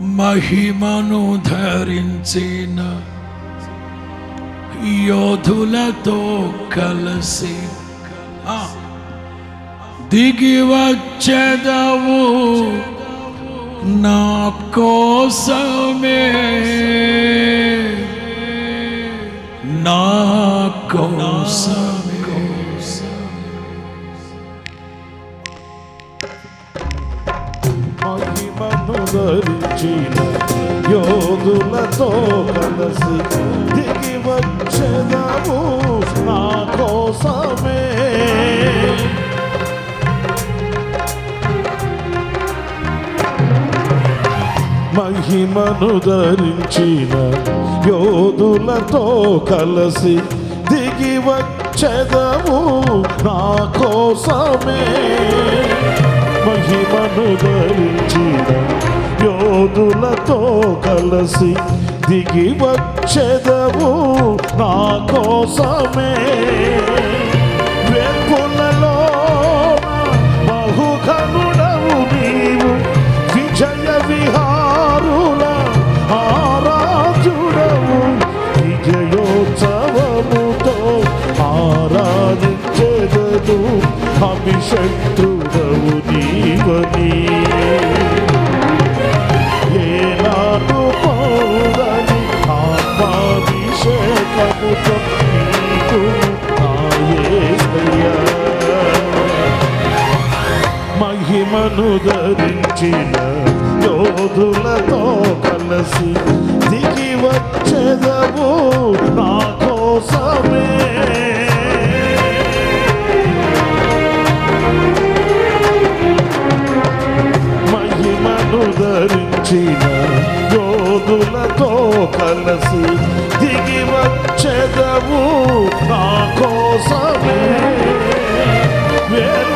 మహిమను ధరించిన యోధులతో కలిసి దిగి వచ్చేదవు నా కోసమే. నా కోసమే. మహిమను ధరించిన యోగులతో కలిసి దిగి వచ్చేదాము నా కోసమే. మహిమను ధరించిన యోధులతో కలిసి దిగి వచ్చేదము నా కోసమే. మహిమను ధరించిన యోధులతో కలిసి దిగి వచ్చేదము నా కోసమే. వెప్పులలో బహుకనుడవు నీవు విజయ విహారుల ఆరాజుడవు విజయోత్సవముతో అభిషక్తుడవు ధరించిన యోధులతో కలిసి దిగి వచ్చేదవు నా కోసమే మహిమను ధరించిన యోధులతో కలిసి దిగి వచ్చేదవు నా కోసమే వేరు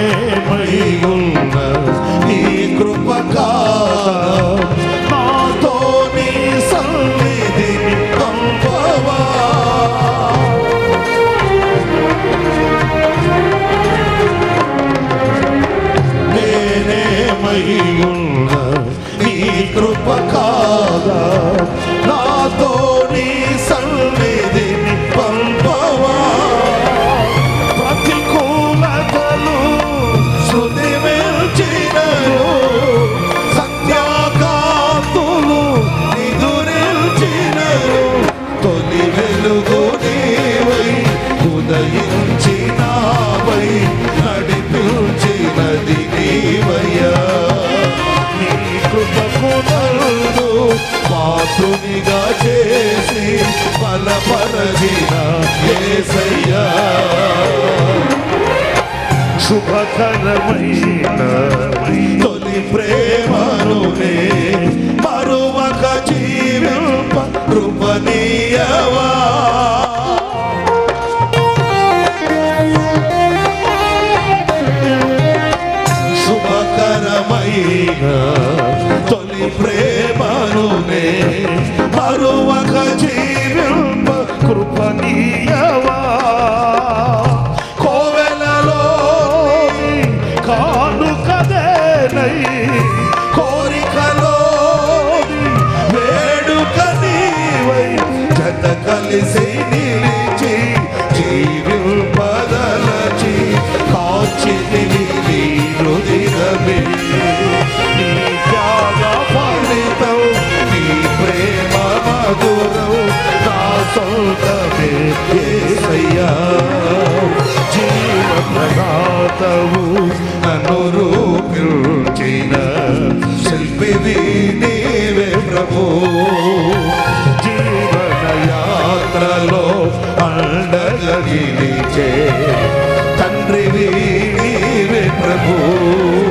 నేనేమై ఉన్న నీ కృప కాదా నాతో నీ సన్నిధిని పంపవా నేనేమై ఉన్న బలపరచిన యేసయ్యా శుభకరమైన తొలి ప్రేమనునే మరువక జీవింప కృపనీయవా శుభకరమైన తొలి ప్రేమనునే మరువక జీవింప కృపనీయవా కోవెలలో కానుకదేనై కోరికలో వేడుక నీవై జత కలిసి నీవే ప్రభు.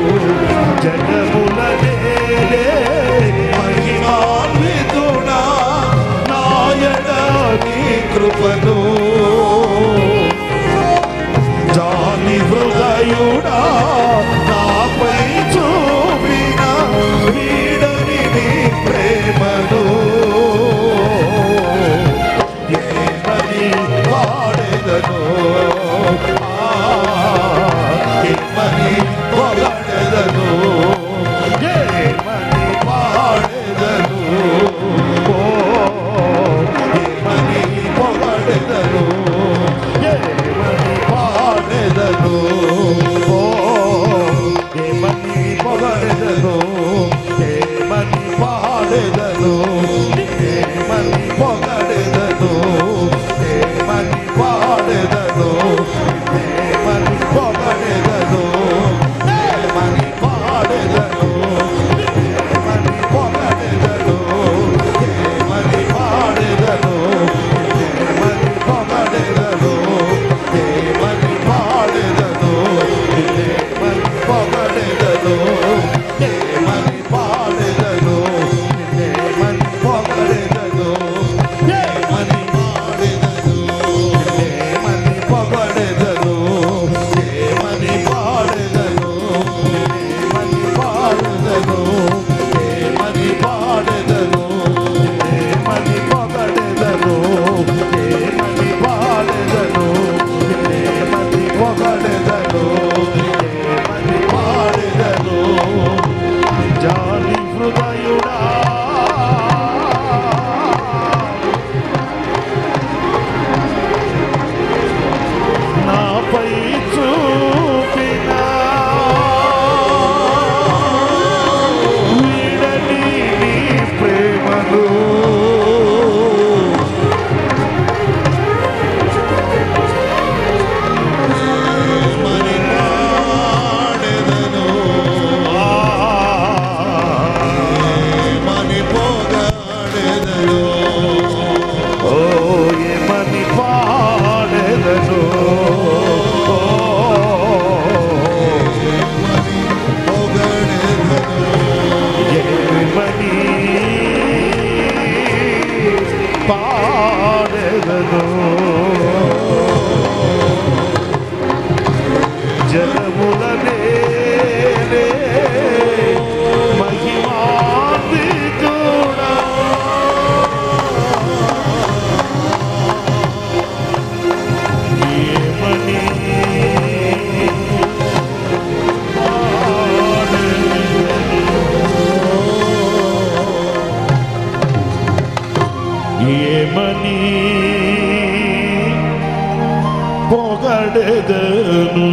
పాడేదను.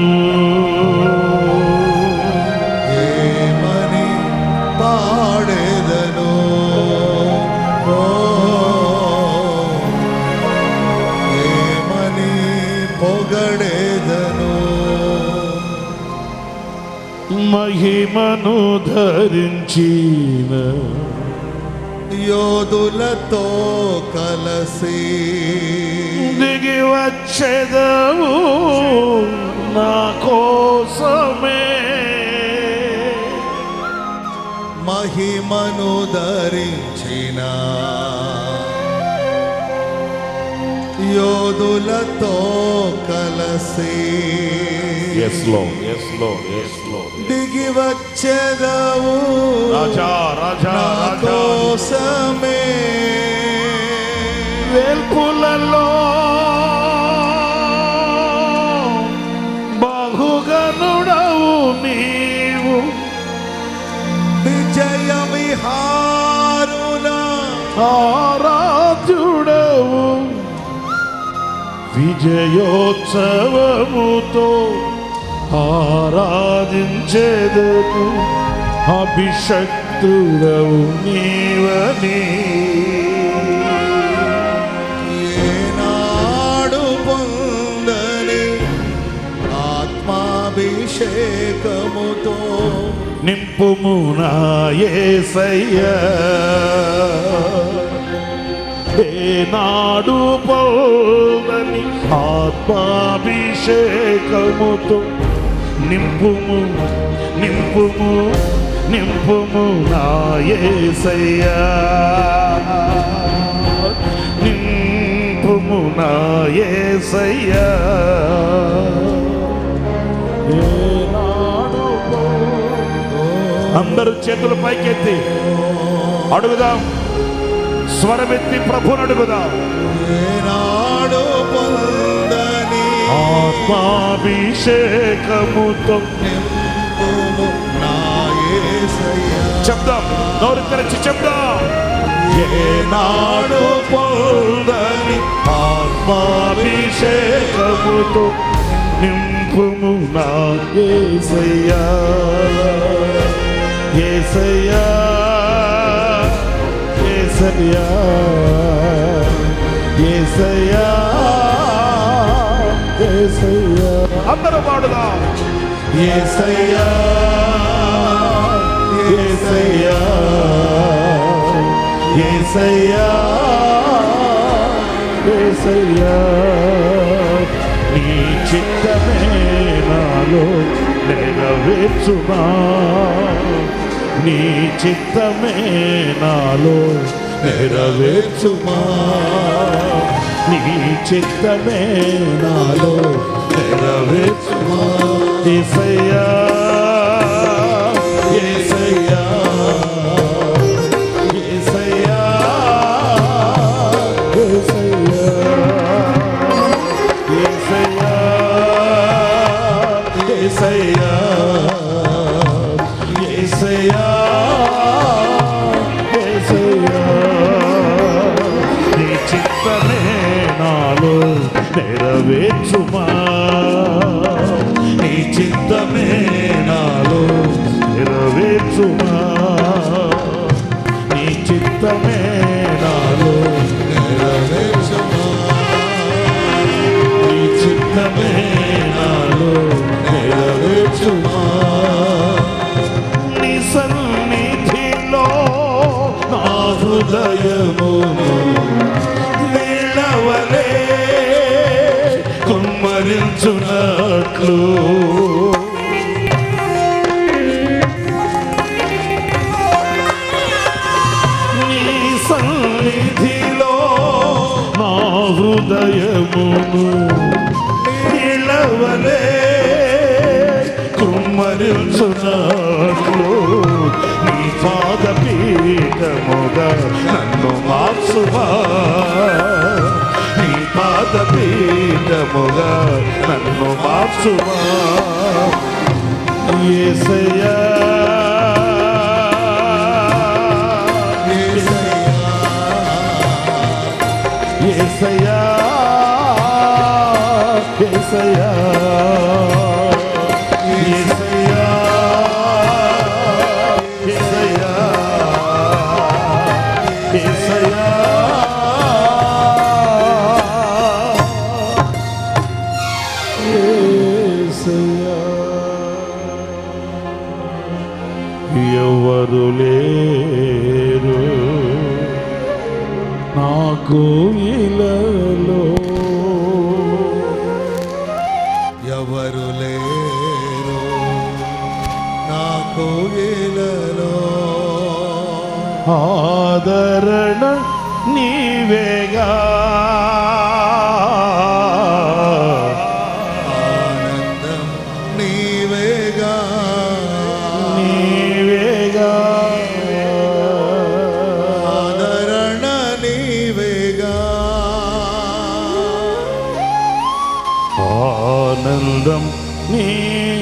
ఏమని పాడేదను? ఏమని పొగడేదను? మహిమను ధరించిన యోధులతో కలసి వచ్చేదవు నా కోసమే. మహిమను ధరించిన యోధులతో కలసి దిగి వచ్చేదవు రాజా రాజా. కోసమే. వేల్పులలో విజయోత్సవముతో ఆరాధించేదను అభిషక్తుడవు నీవని. ఏనాడు పొందని ఆత్మాభిషేకముతో నింపుము నా యేసయ్యా ఏనాడు పొందని ఆత్మాభిషేకముతో నింపుము నింపుము నింపుము నా నింపుము నా అందరూ చేతులు పైకెత్తి అడుగుదాం. స్వరమెత్తి ప్రభుని అడుగుదాం ఆత్మాభిషేకముతో. చెప్దాం నోరు తెరచి చెప్దాం. ఏనాడు పొందని ఆత్మాభిషేకముతో నింపుము నా యేసయ్యా యేసయ్యా ఏసయ్యా ఏసయ్యా ఏసయ్యా. అందరూ పాడుదాం? ఏసయ్యా ఏసయ్యా ఏసయ్యా ఏసయ్యా. నీ చిత్తమే నాలో నెరవేర్చుమా? నీ చిత్తమే నాలో నెరవేర్చుమా? నీ చిత్తమే నాలో నెరవేర్చుమా? ఏసయ్యా. నెరవేర్చుమా నీ చిత్తమే నాలో నెరవేర్చుమా? నీ చిత్తమే నాలో నెరవేర్చుమా. నీ చిత్తమే నాలో నెరవేర్చుమా? మరుచునాట్లు నీ పాదపీఠముగా నన్ను మార్చువా. నీ పాదపీఠముగా నన్ను మార్చువా. ఏసయ్యా. ఏసయ్యా. ఏసయ్యా. ఆదరణ నీవేగా. ఆనందం నీవేగా. నీవేగా. ఆదరణ నీవేగా. ఆనందం నీవేగా